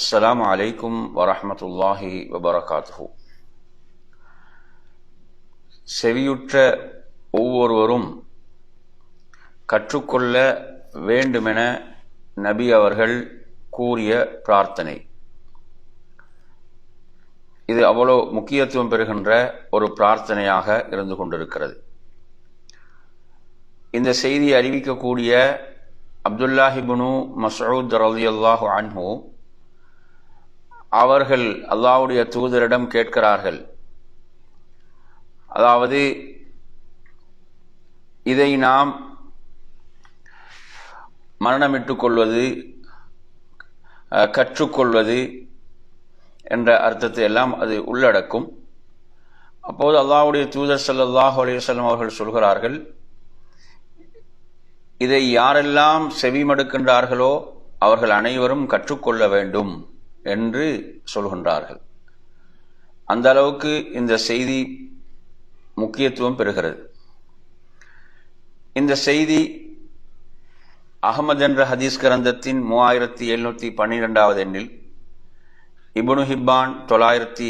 அஸ்ஸலாமு அலைக்கும் வரஹமத்துல்லாஹி வபரகாத்துஹு. செவியுற்ற ஒவ்வொருவரும் கற்றுக்கொள்ள வேண்டுமென நபி அவர்கள் கூறிய பிரார்த்தனை. இது அவ்வளோ முக்கியத்துவம் பெறுகின்ற ஒரு பிரார்த்தனையாக இருந்து கொண்டிருக்கிறது. இந்த செய்தியை அறிவிக்கக்கூடிய அப்துல்லாஹிபுனு மசூத் ரலி அல்லாஹு அவர்கள் அல்லாவுடைய தூதரிடம் கேட்கிறார்கள். அதாவது இதை நாம் மரணமிட்டுக் கொள்வது கற்றுக்கொள்வது என்ற அர்த்தத்தை எல்லாம் அது உள்ளடக்கும். அப்போது அல்லாவுடைய தூதர் சல்லாஹ் அலையம் அவர்கள் சொல்கிறார்கள் இதை யாரெல்லாம் செவிமடுக்கின்றார்களோ அவர்கள் அனைவரும் கற்றுக்கொள்ள வேண்டும். என்று சொல்கின்றார்கள். அந்த அளவுக்கு இந்த செய்தி முக்கியத்துவம் பெறுகிறது. இந்த செய்தி அகமது என்ற ஹதீஸ் கிரந்தத்தின் மூவாயிரத்தி எழுநூத்தி பன்னிரெண்டாவது எண்ணில் இபுனு ஹிப்பான் தொள்ளாயிரத்தி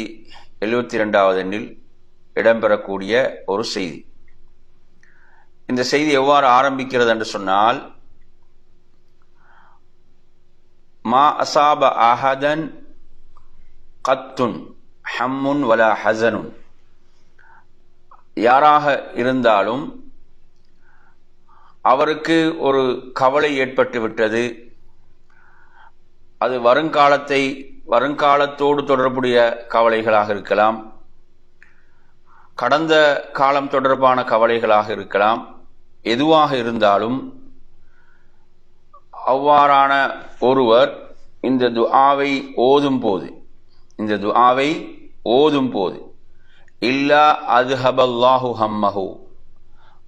எழுபத்தி ரெண்டாவது எண்ணில் இடம்பெறக்கூடிய ஒரு செய்தி. இந்த செய்தி எவ்வாறு ஆரம்பிக்கிறது என்று சொன்னால் மா அசாப அஹதன் கத்துன் ஹம்முன் வல ஹசனுன். யாராக இருந்தாலும் அவருக்கு ஒரு கவலை ஏற்பட்டு விட்டது. அது வருங்காலத்தை வருங்காலத்தோடு தொடர்புடைய கவலைகளாக இருக்கலாம். கடந்த காலம் தொடர்பான கவலைகளாக இருக்கலாம். எதுவாக இருந்தாலும் அவ்வாறான ஒருவர் இந்த துஆவை ஓதும் போது இந்த துஆவை ஓதும் போது இல்லா அதுஹபல்லாஹு ஹம்மஹு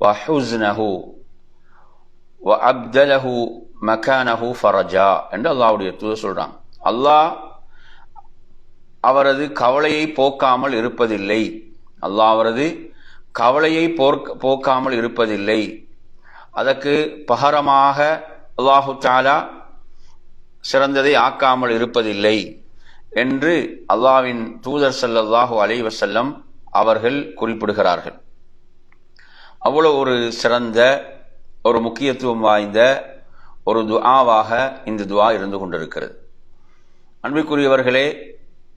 வஹுஸ்னஹு வ அப்தலஹு மக்கானஹு ஃபரஜா என்று அல்லாவுடைய தூது சொல்கிறாங்க அல்லாஹ் அவரது கவலையை போக்காமல் இருப்பதில்லை. அல்லாஹ் அவரது கவலையை போர்க் போக்காமல் இருப்பதில்லை. அதற்கு பகரமாக அல்லாஹு தாலா சிறந்ததை ஆக்காமல் இருப்பதில்லை என்று அல்லாவின் தூதர் சல்லல்லாஹு அலை வசல்லம் அவர்கள் குறிப்பிடுகிறார்கள். அவ்வளவு ஒரு சிறந்த ஒரு முக்கியத்துவம் வாய்ந்த ஒரு துஆவாக இந்த துஆ இருந்து கொண்டிருக்கிறது. அன்பிற்குரியவர்களே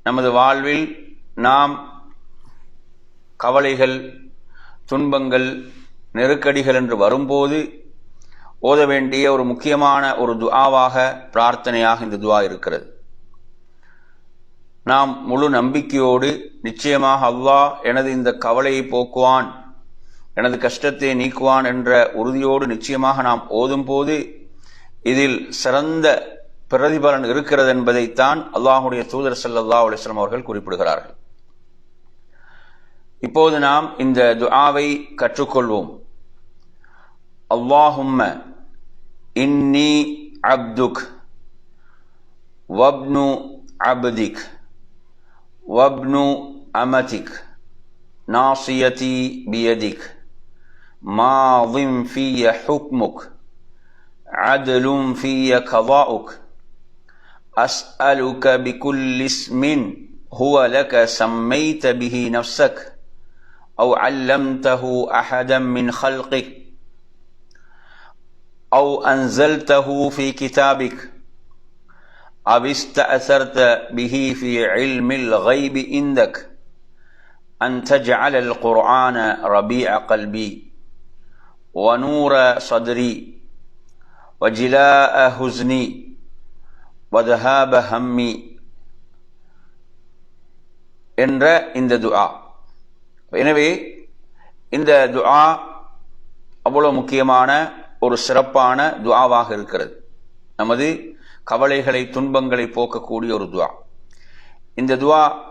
நமது வாழ்வில் நாம் கவலைகள் துன்பங்கள் நெருக்கடிகள் என்று வரும்போது ஓத வேண்டிய ஒரு முக்கியமான ஒரு துவாவாக பிரார்த்தனையாக இந்த துவா இருக்கிறது. நாம் முழு நம்பிக்கையோடு நிச்சயமாக அல்லாஹ் எனது இந்த கவலையை போக்குவான் எனது கஷ்டத்தை நீக்குவான் என்ற உறுதியோடு நிச்சயமாக நாம் ஓதும் போது இதில் சிறந்த பிரதிபலன் இருக்கிறது என்பதைத்தான் அல்லாஹுடைய தூதர் சல்லா அலிஸ்லாம் அவர்கள் குறிப்பிடுகிறார்கள். இப்போது நாம் இந்த துஆவை கற்றுக்கொள்வோம். اللهم إني عبدك وابن عبدك وابن أمتك ناصيتي بيدك ماض في حكمك عدل في قضاؤك أسألك بكل اسم هو لك سميت به نفسك أو علمته أحدا من خلقك أو أنزلته في كتابك أو استأثرت به في علم الغيب عندك أن تجعل القرآن ربيع قلبي ونور صدري وجلاء حزني وذهاب همي என்ற இந்த துஆ எனவே இந்த துஆ அவ்வளவு முக்கியமான ஒரு சிறப்பான துவாவாக இருக்கிறது. நமது கவலைகளை துன்பங்களை போக்கக்கூடிய ஒரு துவா. இந்த துவா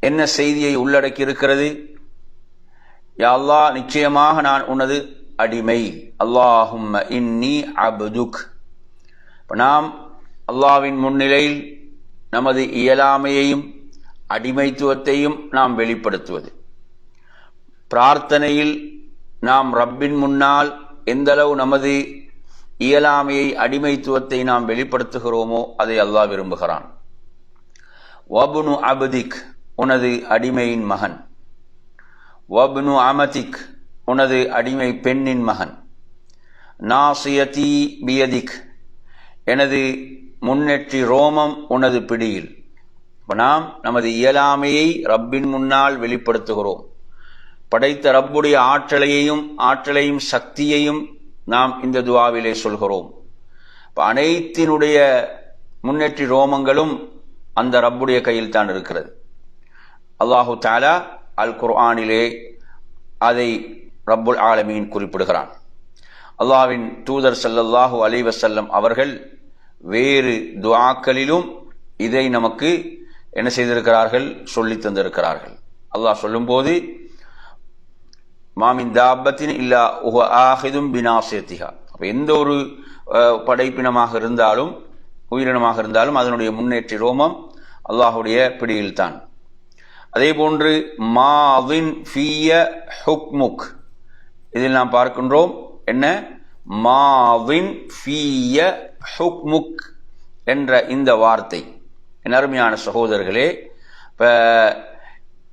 என்ன செய்தியை உள்ளடக்கி இருக்கிறது? யாழ்லா நிச்சயமாக நான் உனது அடிமை. அல்லாஹும் இன்னி அபுதுக். நாம் அல்லாவின் முன்னிலையில் நமது இயலாமையையும் அடிமைத்துவத்தையும் நாம் வெளிப்படுத்துவது. பிரார்த்தனையில் நாம் ரப்பின் முன்னால் எந்தளவு நமது இயலாமையை அடிமைத்துவத்தை நாம் வெளிப்படுத்துகிறோமோ அதை அல்லாஹ் விரும்புகிறான். வபுனு அபதிக் உனது அடிமையின் மகன். வபுனு அமதிக் உனது அடிமை பெண்ணின் மகன். நாசியதி பியதிக் எனது முன்னெற்றி ரோமம் உனது பிடியில். நாம் நமது இயலாமையை ரப்பின் முன்னால் வெளிப்படுத்துகிறோம். படைத்த ரப்புடைய ஆற்றலையையும் ஆற்றலையும் சக்தியையும் நாம் இந்த துவாவிலே சொல்கிறோம். அனைத்தினுடைய முன்னேற்றி ரோமங்களும் அந்த ரப்புடைய கையில் தான் இருக்கிறது. அல்லாஹு தாலா அல் குர்ஆனிலே அதை ரப்புல் ஆலமீன் குறிப்பிடுகிறான். அல்லாவின் தூதர் சல்லல்லாஹு அலிவசல்லம் அவர்கள் வேறு துவாக்களிலும் இதை நமக்கு என்ன செய்திருக்கிறார்கள்? சொல்லி தந்திருக்கிறார்கள். அல்லாஹ் சொல்லும்போது மாமின் தாபத்தின் இல்லா உஹ ஆஹிதும் பினாசியத்திகா அப்போ எந்த ஒரு படைப்பினமாக இருந்தாலும் உயிரினமாக இருந்தாலும் அதனுடைய முன்னேற்றி ரோமம் அல்லாஹுடைய பிடியில்தான் அதே போன்று மாவின் ஃபிய ஹுக்முக் இதில் நாம் பார்க்கின்றோம் என்ன மாவின் ஃபிய ஹுக்முக் என்ற இந்த வார்த்தை என் அருமையான சகோதரர்களே இப்போ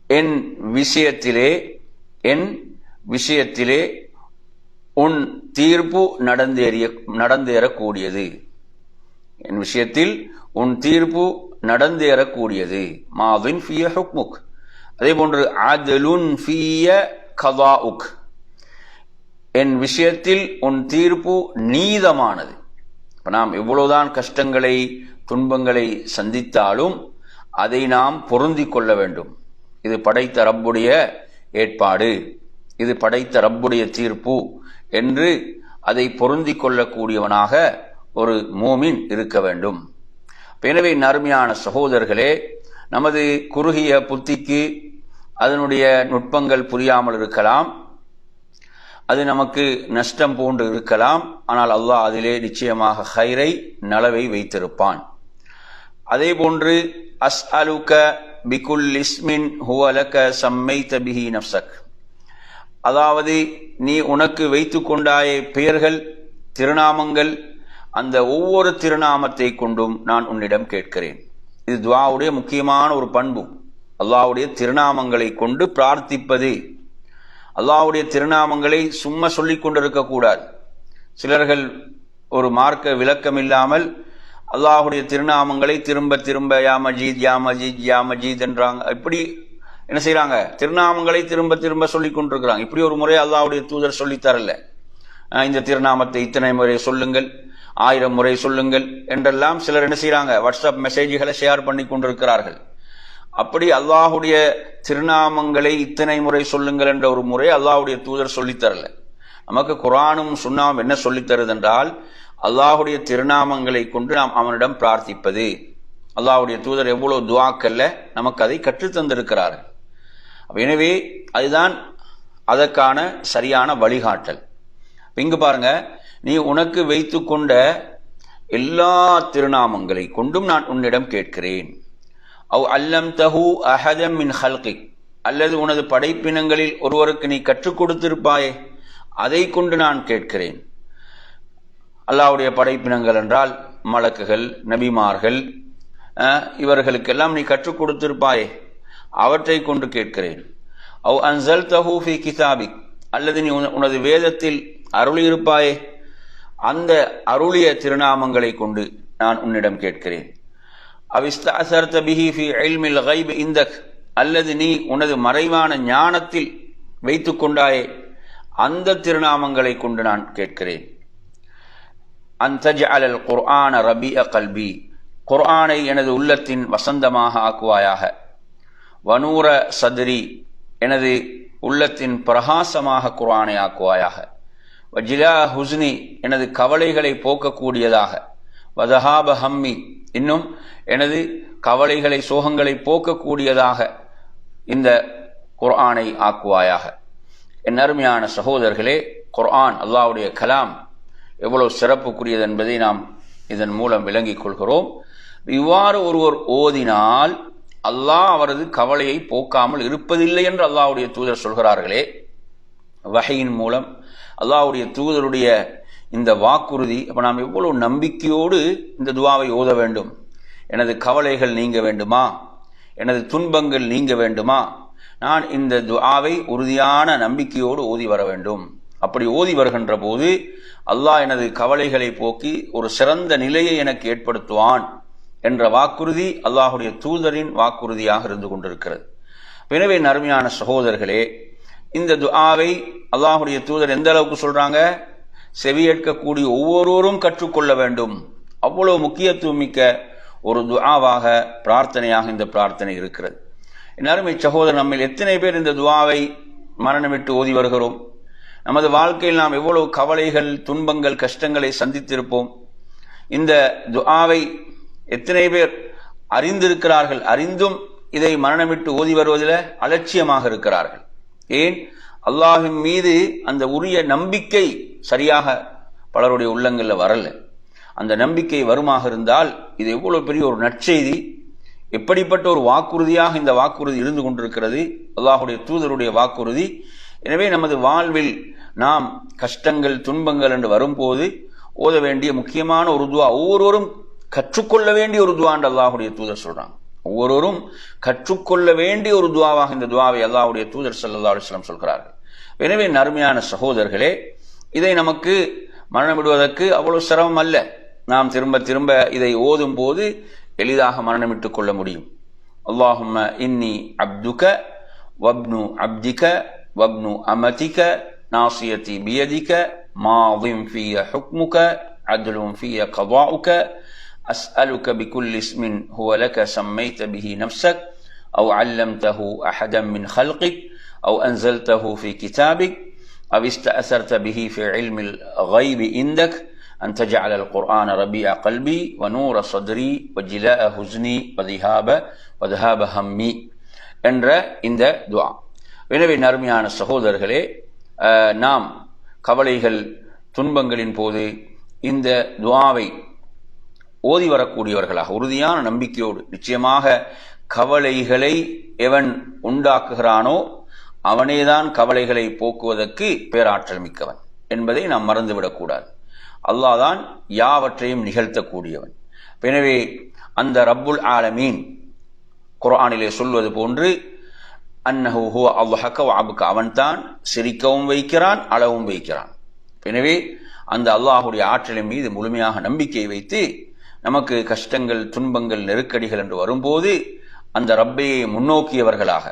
என் விஷயத்திலே என் விஷயத்திலே உன் தீர்ப்பு நடந்தேறிய நடந்தேறக்கூடியது. என் விஷயத்தில் உன் தீர்ப்பு நடந்தேறக்கூடியது. மாவின் ஃபிய ஹுக்முக். அதே போன்று அதலுன் ஃபிய கதாஉக் என் விஷயத்தில் உன் தீர்ப்பு நீதமானது. இப்போ நாம் எவ்வளவுதான் கஷ்டங்களை துன்பங்களை சந்தித்தாலும் அதை நாம் பொருந்தி கொள்ள வேண்டும். இது படைத்த ரப்புடைய ஏற்பாடு. இது படைத்த ரப்புடைய தீர்ப்பு என்று அதை பொருந்தி கொள்ளக்கூடியவனாக ஒரு மூமின் இருக்க வேண்டும். எனவே நறுமையான சகோதரர்களே நமது குறுகிய புத்திக்கு அதனுடைய நுட்பங்கள் புரியாமல் இருக்கலாம். அது நமக்கு நஷ்டம் போன்று இருக்கலாம். ஆனால் அல்லாஹ் அதிலே நிச்சயமாக ஹைரை நலவை வைத்திருப்பான். அதே போன்று அஸ் அலுக்க பிகுல் இஸ்மின் ஹுவலக சம்மை தபிஹி நப்சக் அதாவது நீ உனக்கு வைத்து கொண்டாய பெயர்கள் திருநாமங்கள் அந்த ஒவ்வொரு திருநாமத்தை கொண்டும் நான் உன்னிடம் கேட்கிறேன். இது துவாவுடைய முக்கியமான ஒரு பண்பு. அல்லாவுடைய திருநாமங்களை கொண்டு பிரார்த்திப்பது. அல்லாவுடைய திருநாமங்களை சும்மா சொல்லி கொண்டிருக்கக்கூடாது. சிலர்கள் ஒரு மார்க்க விளக்கம் இல்லாமல் அல்லாஹுடைய திருநாமங்களை திரும்ப திரும்ப யா மஜீத் யா மஜீத் யா மஜீத் என்றாங்க. இப்படி என்ன செய்கிறாங்க திருநாமங்களை திரும்ப திரும்ப சொல்லி கொண்டிருக்கிறாங்க. இப்படி ஒரு முறை அல்லாவுடைய தூதர் சொல்லித்தரல இந்த திருநாமத்தை இத்தனை முறை சொல்லுங்கள் ஆயிரம் முறை சொல்லுங்கள் என்றெல்லாம் சிலர் என்ன செய்கிறாங்க வாட்ஸ்அப் மெசேஜ்களை ஷேர் பண்ணி கொண்டிருக்கிறார்கள். அப்படி அல்லாஹுடைய திருநாமங்களை இத்தனை முறை சொல்லுங்கள் என்ற ஒரு முறை அல்லாஹுடைய தூதர் சொல்லித்தரல நமக்கு குரானும் சுண்ணாம் என்ன சொல்லித்தருது என்றால் அல்லாஹுடைய திருநாமங்களை கொண்டு நாம் அவனிடம் பிரார்த்திப்பது. அல்லாஹுடைய தூதர் எவ்வளோ துவாக்கல்ல நமக்கு அதை கற்றுத்தந்திருக்கிறார்கள் எனவே அதுதான் அதற்கான சரியான வழிகாட்டல். இங்கு பாருங்க நீ உனக்கு வைத்து கொண்ட எல்லா திருநாமங்களை கொண்டும் நான் உன்னிடம் கேட்கிறேன். அவ் அல்லம் தஹு அஹதம் மின் ஹல்கி. அல்லது உனது படைப்பினங்களில் ஒருவருக்கு நீ கற்றுக் கொடுத்திருப்பாயே அதை கொண்டு நான் கேட்கிறேன். அல்லாவுடைய படைப்பினங்கள் என்றால் மலக்குகள் நபிமார்கள் இவர்களுக்கெல்லாம் நீ கற்றுக் கொடுத்திருப்பாயே. அவற்றை கொண்டு கேட்கிறேன். அவ் அன்சல் தஹூஃபி கிதாபிக் அல்லது நீ உனது வேதத்தில் அருளியிருப்பாயே? அந்த அருளிய திருநாமங்களை கொண்டு நான் உன்னிடம் கேட்கிறேன். அவிஸ்தாசர்த்த பிஹி ஃபி எல்மில் கைப் இந்தக். அல்லது நீ உனது மறைவான ஞானத்தில் வைத்து கொண்டாயே? அந்த திருநாமங்களை கொண்டு நான் கேட்கிறேன். அந்தஜ் அலல் குர்ஆன ரபி அ கல்பி. குர்ஆனை எனது உள்ளத்தின் வசந்தமாக ஆக்குவாயாக. வனூர சதுரி எனது உள்ளத்தின் பிரகாசமாக குர்ஆனை ஆக்குவாயாக. வஜிலா ஹுஸ்னி எனது கவலைகளை போக்கக்கூடியதாக. வதஹாப ஹம்மி இன்னும் எனது கவலைகளை சோகங்களை போக்கக்கூடியதாக இந்த குர்ஆனை ஆக்குவாயாக. என் அருமையான சகோதரர்களே குர்ஆன் அல்லாவுடைய கலாம் எவ்வளவு சிறப்புக்குரியது என்பதை நாம் இதன் மூலம் விளங்கிக் கொள்கிறோம். இவ்வாறு ஒருவர் ஓதினால் அல்லாஹ் அவரது கவலையை போக்காமல் இருப்பதில்லை என்று அல்லாஹுடைய தூதர் சொல்கிறார்களே. வகையின் மூலம் அல்லாஹுடைய தூதருடைய இந்த வாக்குறுதி அப்போ நாம் எவ்வளவு நம்பிக்கையோடு இந்த துவாவை ஓத வேண்டும்? எனது கவலைகள் நீங்க வேண்டுமா? எனது துன்பங்கள் நீங்க வேண்டுமா? நான் இந்த துவாவை உறுதியான நம்பிக்கையோடு ஓதி வர வேண்டும். அப்படி ஓதி வருகின்ற போது அல்லாஹ் எனது கவலைகளை போக்கி ஒரு சிறந்த நிலையை எனக்கு ஏற்படுத்துவான். என்ற வாக்குறுதி அல்லாஹுடைய தூதரின் வாக்குறுதியாக இருந்து கொண்டிருக்கிறது. எனவே அருமையான சகோதரர்களே இந்த துஆவை அல்லாஹுடைய தூதர் எந்த அளவுக்கு சொல்றாங்க? செவியேற்கக்கூடிய ஒவ்வொருவரும் கற்றுக்கொள்ள வேண்டும். அவ்வளவு முக்கியத்துவம் மிக்க ஒரு துஆவாக பிரார்த்தனையாக இந்த பிரார்த்தனை இருக்கிறது. அருமை சகோதரர் நம்மில் எத்தனை பேர் இந்த துவாவை மரணமிட்டு ஓதி வருகிறோம்? நமது வாழ்க்கையில் நாம் எவ்வளவு கவலைகள் துன்பங்கள் கஷ்டங்களை சந்தித்திருப்போம். இந்த துஆவை எத்தனை பேர் அறிந்திருக்கிறார்கள் அறிந்தும் இதை மரணமிட்டு ஓதி வருவதில் அலட்சியமாக இருக்கிறார்கள். ஏன்? அல்லாஹின் மீது அந்த உரிய நம்பிக்கை சரியாக பலருடைய உள்ளங்களில் வரல. அந்த நம்பிக்கை வருமாக இருந்தால் இது எவ்வளவு பெரிய ஒரு நற்செய்தி. எப்படிப்பட்ட ஒரு வாக்குறுதியாக இந்த வாக்குறுதி இருந்து கொண்டிருக்கிறது? அல்லாஹுடைய தூதருடைய வாக்குறுதி. எனவே நமது வாழ்வில் நாம் கஷ்டங்கள் துன்பங்கள் என்று வரும்போது ஓத வேண்டிய முக்கியமான ஒரு துவா ஒவ்வொருவரும் கற்றுக்கொள்ள வேண்டிய ஒரு துவாண்டு அல்லாஹுடைய தூதர் சொல்றாங்க. ஒவ்வொருவரும் கற்றுக்கொள்ள வேண்டிய ஒரு துவாவாக இந்த துவாவை அல்லாஹுடைய தூதர் சல்லா அலுவலம் சொல்கிறார்கள். எனவே நறுமையான சகோதரர்களே இதை நமக்கு மரணமிடுவதற்கு அவ்வளவு சிரமம் அல்ல. நாம் திரும்ப திரும்ப இதை ஓதும் போது எளிதாக மரணமிட்டுக் கொள்ள முடியும். அல்லாஹும்ம இன்னி அப்துக வப்னு அப்திக வப்னு அமதிக நாசியத்தி பியதிக மாவிம் ஃபிய ஹுக்முக அத்லும் ஃபிய கவாவுக்க أسألك بكل اسم هو لك سميت به نفسك أو علمته أحدا من خلقك أو أنزلته في كتابك أو استأثرت به في علم الغيب عندك أن تجعل القرآن ربيع قلبي ونور صدري وجلاء حزني وذهاب وذهاب همي என்ற இந்த துவா எனவே நறுமையான சகோதரர்களே நாம் கவலைகள் துன்பங்களின் போது இந்த துவாவை ஓதி வரக்கூடியவர்களாக உறுதியான நம்பிக்கையோடு நிச்சயமாக கவலைகளை எவன் உண்டாக்குகிறானோ அவனேதான் கவலைகளை போக்குவதற்கு பேராற்றல் மிக்கவன் என்பதை நாம் மறந்துவிடக்கூடாது. அல்லாஹ் தான் யாவற்றையும் நிகழ்த்தக்கூடியவன். எனவே அந்த ரப்புல் ஆலமீன் குரானிலே சொல்வது போன்று அன்னஹு ஹுவ அல்லாஹக்க வாபுக்க அவன்தான் சிரிக்கவும் வைக்கிறான் அளவும் வைக்கிறான். எனவே அந்த அல்லாஹுடைய ஆற்றலின் மீது முழுமையாக நம்பிக்கை வைத்து நமக்கு கஷ்டங்கள் துன்பங்கள் நெருக்கடிகள் என்று வரும்போது அந்த ரப்பையை முன்னோக்கியவர்களாக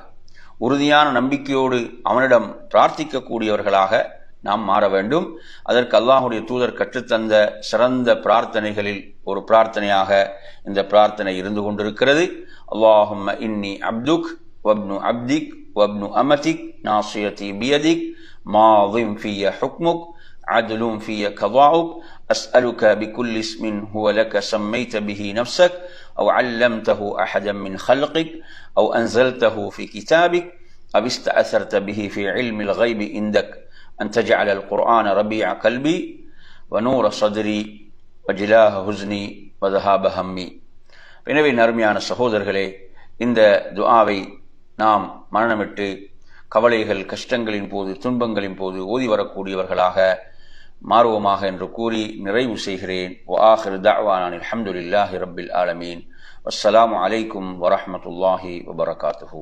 உறுதியான நம்பிக்கையோடு அவனிடம் பிரார்த்திக்கக்கூடியவர்களாக நாம் மாற வேண்டும். அதற்கு அல்லாஹுடைய தூதர் கற்றுத்தந்த சிறந்த பிரார்த்தனைகளில் ஒரு பிரார்த்தனையாக இந்த பிரார்த்தனை இருந்து கொண்டிருக்கிறது. அல்லாஹும் இன்னி அப்துக் வப்னு அப்திக் வப்னு அமதிக் நாசியதி பியதிக் மாவிம் ஃபிய ஹுக்முக் عدل في قضاؤك أسألك بكل اسم هو لك سميت به نفسك أو علمته أحدا من خلقك أو أنزلته في كتابك أو استأثرت به في علم الغيب عندك أن تجعل القرآن ربيع قلبي ونور صدري وجلاه حزني وذهاب همي எனவே நறுமையான சகோதரர்களே இந்த துஆவை நாம் மரணமிட்டு கவலைகள் கஷ்டங்களின் போது துன்பங்களின் போது ஓதி வரக்கூடியவர்களாக மாறுவோமாக என்று கூறி நிறைவு செய்கிறேன் ஒ ஆஹிர் தாவானான் அலமதுல்லாஹி ரபில் ஆலமீன் அஸ்லாம் அலைக்கும் வரமத்துல்லாஹி வபரகாத்துஹூ